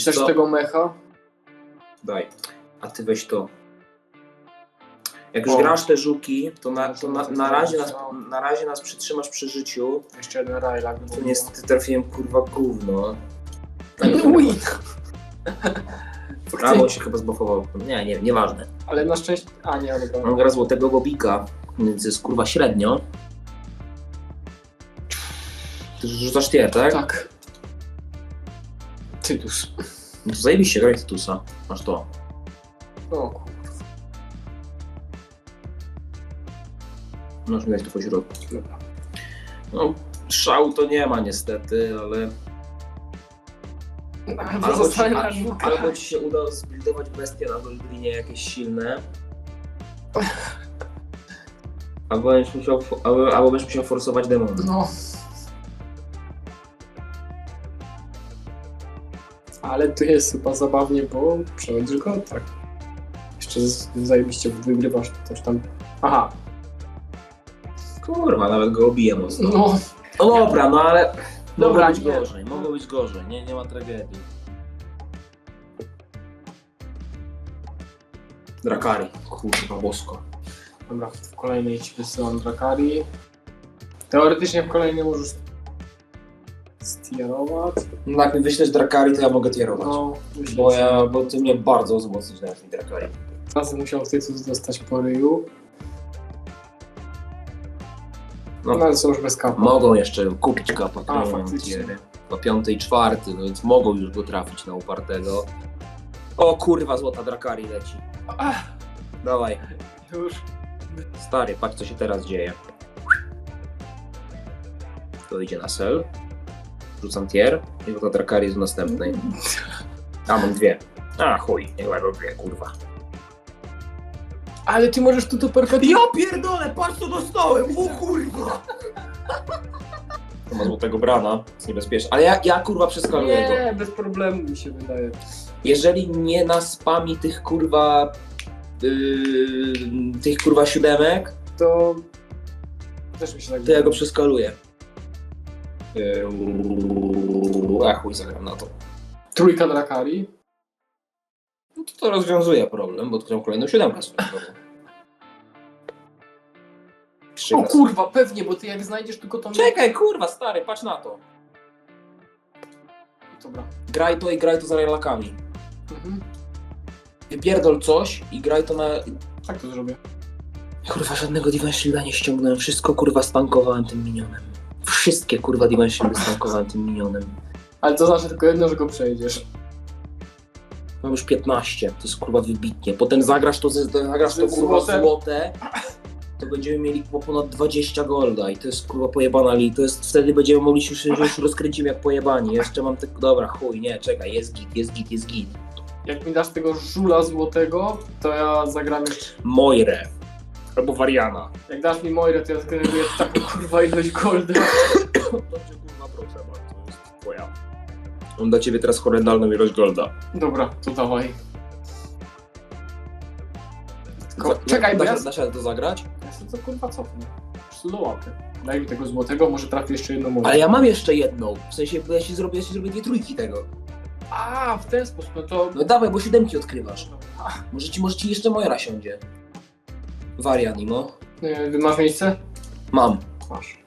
Chcesz co? tego mecha? Daj. A ty weź to. Jak już grasz te żuki, to na, to na, na, razie nas, na razie nas przytrzymasz przy życiu. Jeszcze jeden Rajlak. To niestety trafiłem kurwa gówno. Uj! A, bo się chyba zbufował. Nie, nie, nieważne. Ale na szczęście... A nie, dobra. Mam gra złotego bobika, więc jest kurwa średnio. Ty rzucasz tier, tak? Tak. Tytus. No to zajebiście, graj Tytusa. Masz to. O kurwa. Możesz mi dać to po środku. Dobra. No, szału to nie ma niestety, ale... Albo Albo ci, na żuka. albo ci się uda zbuildować bestie na Goldrinie jakieś silne. Albo będziesz musiał, albo, albo będziesz musiał forsować demony. No. Ale tu jest chyba zabawnie, bo przechodzisz go tak. Jeszcze zajebiście wygrywasz coś tam. Aha, Kurwa, nawet go obiję mocno. no. No dobra, no ale Dobra, mogło być nie. gorzej, mogło być gorzej, nie, nie ma tragedii. Drakari, kurwa bosko. Dobra, w kolejnej ci wysyłam Drakari. Teoretycznie w kolejnej możesz stierować. No jak mi wyślesz Drakari, to ja mogę tierować. No, myślę, Bo, że ja, bo ty mnie bardzo wzmocnić na tym Drakari. razem musiał Tytus dostać po ryju. No. No ale są już bez kapa. Mogą jeszcze kupić kapa, A, które mają faktycznie. tiery. Po piąty i czwarty, no więc mogą już go trafić na upartego. O kurwa, złota Drakari leci. Ach, Dawaj, już. stary, patrz co się teraz dzieje. To idzie na sel. Rzucam tier i złota Drakari jest w następnej. A, mam dwie. A, chuj, nie dwie, kurwa. Ale ty możesz tu to perpetuum. Ja pierdolę, patrz co dostałem, o kurwa! To ma złotego brana, jest niebezpieczne. Ale ja, ja kurwa przeskaluję go. Nie, bez problemu mi się wydaje. Jeżeli nie naspami tych kurwa yy, tych kurwa siódemek, To też mi się tak to ja go przeskaluję. Yy, A chuj, zagram na to. Trójka Drakari. No to to rozwiązuje problem, bo odkryłem kolejną siódemkę swoją drogą. O kurwa, pewnie, bo ty jak znajdziesz tylko tą... Czekaj, kurwa, stary, patrz na to. Dobra. Graj to i graj to z relakami. Mhm. Wypierdol coś i graj to na... Tak to zrobię. Kurwa, żadnego Divine Shielda nie ściągnąłem. Wszystko kurwa stankowałem tym minionem. Wszystkie kurwa Divine Shieldy stankowałem tym minionem. Ale to znaczy tylko jedno, że go przejdziesz. Mam już 15, to jest kurwa wybitnie. Potem zagrasz to, ze- zagrasz to kurwa Złote. złote, to będziemy mieli po ponad 20 golda i to jest kurwa pojebana li. To jest, wtedy będziemy mogli się już, już rozkręcimy jak pojebani. Jeszcze mam tylko, dobra, chuj, nie, czekaj, jest git, jest git, jest git. Jak mi dasz tego żula złotego, to ja zagram jeszcze... Moire. Albo Variana. Jak dasz mi Moirę, to ja zgeneruję taką kurwa ilość golda. Dobrze, kurwa, proszę bardzo, jest twoja. Mam dla ciebie teraz horrendalną ilość golda. Dobra, to dawaj. Tylko, Za- czekaj, bo ja... się, da się to zagrać? Ja sobie to kurwa cofnę. Prostu do łapy. Daj mi tego złotego, może trafi jeszcze jedną Moirę. Ale ja mam jeszcze jedną. W sensie, bo ja ci zrobię, ja ci zrobię dwie trójki tego. A, w ten sposób, no to... No dawaj, bo siódemki odkrywasz. A, Może ci, może ci jeszcze Mojera siądzie. Varianimo. y, masz miejsce? Mam. Masz.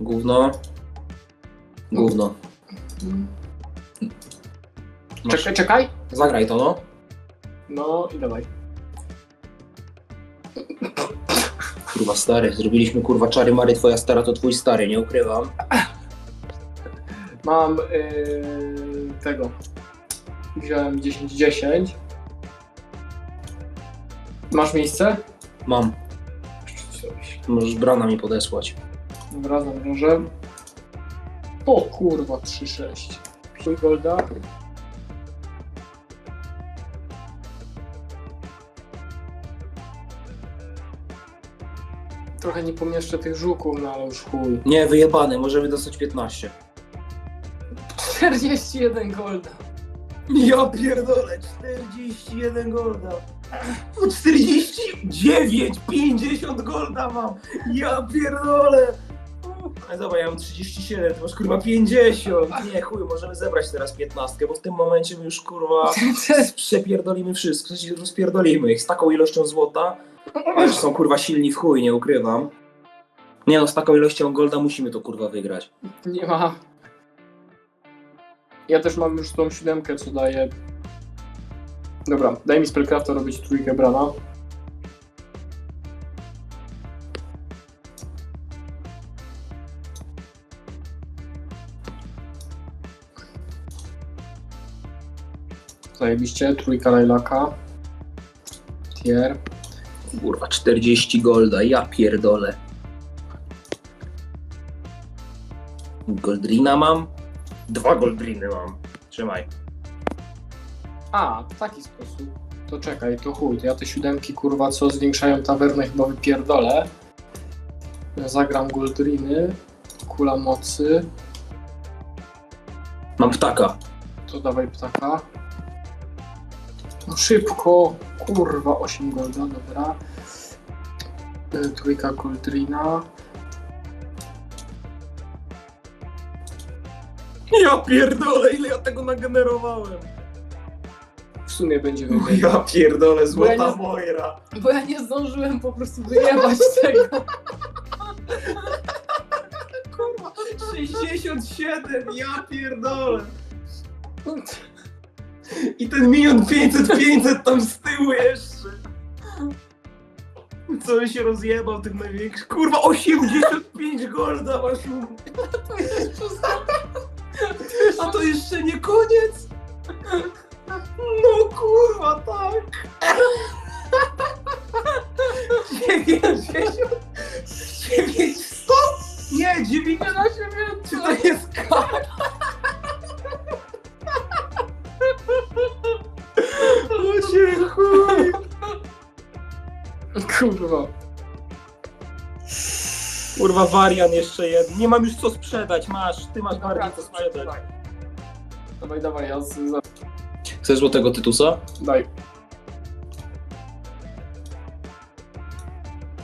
Gówno. Gówno. Masz. Czekaj, czekaj. Zagraj to, no. No i dawaj. Kurwa stary, zrobiliśmy kurwa czary mary, twoja stara to twój stary, nie ukrywam. Mam yy, tego. Wziąłem 10-10. Masz miejsce? Mam. Możesz brana mi podesłać. Dobra, zamrożę. O kurwa, 3-6. Pój golda. Trochę nie pomieszczę tych żuków, no ale już chuj. Nie, wyjebany, możemy dostać 15. 41 golda. Ja pierdolę, 41 golda. No 49, 50 golda mam. Ja pierdolę. Ale dobra, ja mam 37, ty masz kurwa 50. Nie, chuj, możemy zebrać teraz 15, bo w tym momencie my już kurwa przepierdolimy wszystko, rozpierdolimy ich z taką ilością złota. Ale że są kurwa silni w chuj, nie ukrywam. Nie no, z taką ilością golda musimy to kurwa wygrać. Nie ma. Ja też mam już tą siódemkę, co daje. Dobra, daj mi Spellcrafta robić trójkę brana. Zajebiście, trójka Lailaka. Tier. Kurwa, 40 golda, ja pierdolę. Goldrina mam? Dwa goldriny mam. Trzymaj. A, w taki sposób. To czekaj, to chuj, ja te siódemki kurwa co zwiększają tawernę chyba wypierdolę. Zagram Goldriny, kula mocy, Mam ptaka. to dawaj ptaka. No szybko, kurwa, 8 golda, dobra. Y, Trójka Goldrina. Ja pierdolę, ile ja tego nagenerowałem. W sumie będzie wygrał. Ja pierdolę, Bo ja złota nie- Moira. Bo ja nie zdążyłem po prostu wyjebać tego. Kurwa, 67, ja pierdolę. I ten milion 500, 500 tam z tyłu jeszcze. Co on się rozjebał tych największych? Kurwa, 85 golda masz u- A to jeszcze nie koniec? Kurwa. Kurwa, warian jeszcze jeden. Nie mam już co sprzedać, masz. Ty masz bardziej co sprzedać. Dawaj, dawaj, ja z, za... Chcesz złotego Tytusa? Daj.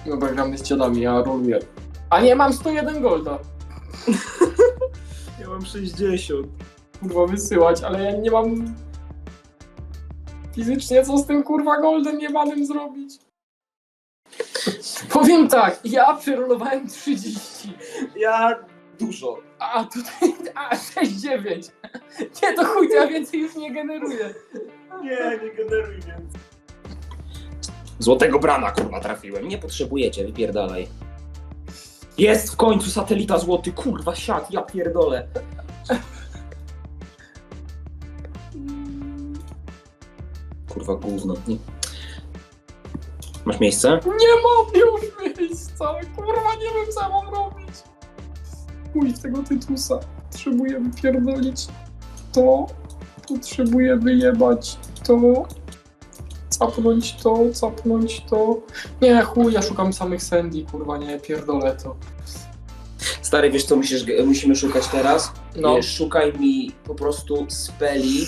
Dobra, gramy z dziadami, ja roluję. A nie, mam 101 golda. Ja mam 60. Kurwa, wysyłać, ale ja nie mam... Fizycznie co z tym kurwa goldem jebanym zrobić? Powiem tak, ja przerolowałem 30, Ja dużo. a tutaj a 6,9. Nie, to chuj, to ja więcej już nie generuję. Nie, nie generuj więcej. Złotego brana, kurwa, trafiłem. Nie potrzebujecie, wypierdalaj. Jest w końcu satelita złoty, kurwa, siad, ja pierdolę. Kurwa, gówno. Nie. Masz miejsce? Nie mam już miejsca, kurwa, nie wiem co mam robić. Chuj tego Tytusa. Potrzebuję wypierdolić to, potrzebuję wyjebać to, capnąć to, capnąć to. Nie, chuj, ja szukam samych Sandy, kurwa, nie, pierdolę to. Stary, wiesz co musisz, musimy szukać teraz? No. Wiesz, Szukaj mi po prostu speli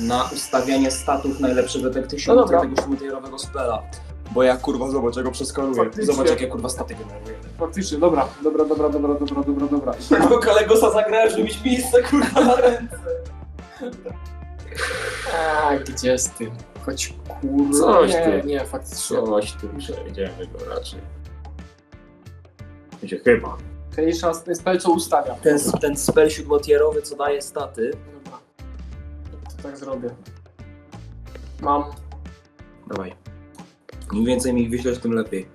na ustawianie statów najlepszego detektywu No dobra. tego siódmotierowego spela. Bo ja kurwa zobacz, jak go przeskaluję. Faktycznie. Zobacz jakie kurwa staty generuję. Faktycznie, dobra, dobra, dobra, dobra, dobra, dobra, dobra. Tego Kalegosa zagrałem, żeby mieć miejsce kurwa na ręce. A, gdzie z tym? Choć kurwa. Coś nie, ty. nie, faktycznie. Coś tu przejdziemy go raczej. Wiecie, chyba. Kejsza, ten spell co ustawiam. Ten, ten spell siódmotierowy, co daje staty. Dobra. To tak zrobię. Mam. Dawaj. Im więcej mi ich wyślesz, tym lepiej.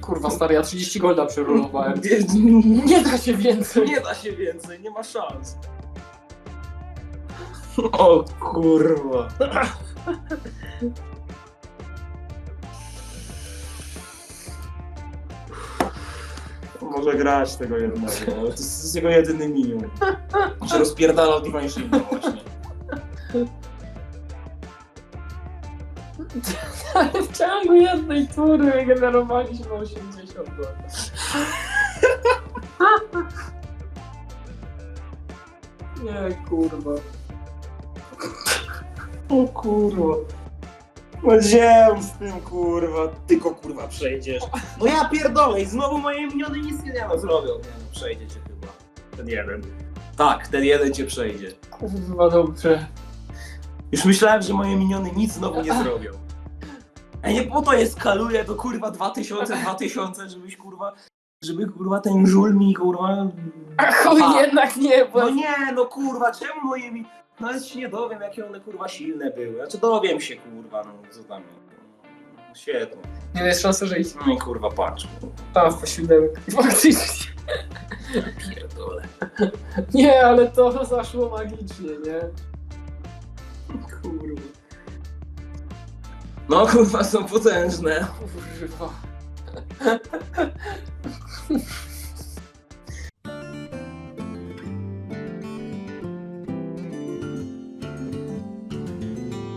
Kurwa stary, ja 30 golda przerolowałem. Nie, Nie da się więcej. nie da się więcej, nie ma szans. O kurwa. Może grać tego jednego. To jest, to jest jego jedyny minion. Że rozpierdalał Divine Shield właśnie. Ale w ciągu jednej tury wygenerowaliśmy 80 golda. Nie, kurwa. O kurwa. No z tym kurwa? Ty go kurwa przejdziesz. No ja pierdolę i znowu moje miniony nic nie no, zrobią. Nie no, przejdzie cię chyba. Ten jeden. Tak, ten jeden cię przejdzie. Kurwa, dobrze. Już myślałem, że moje miniony nic znowu nie zrobią. A nie po to je skaluję do kurwa 2000, 2000, żebyś kurwa, żeby kurwa ten żul mi kurwa... A chuj, A. jednak nie, bo... No nie, no kurwa, czemu moje mi... Nawet się nie dowiem, jakie one kurwa silne były. Znaczy dowiem się kurwa, no co tam. No, Świetnie. Nie jest szansy, że ich No i kurwa patrz. tam w posiłek. Faktycznie. Pierdolę. Nie, ale to zaszło magicznie, nie? Kurwa. No kurwa są potężne. Kurwa.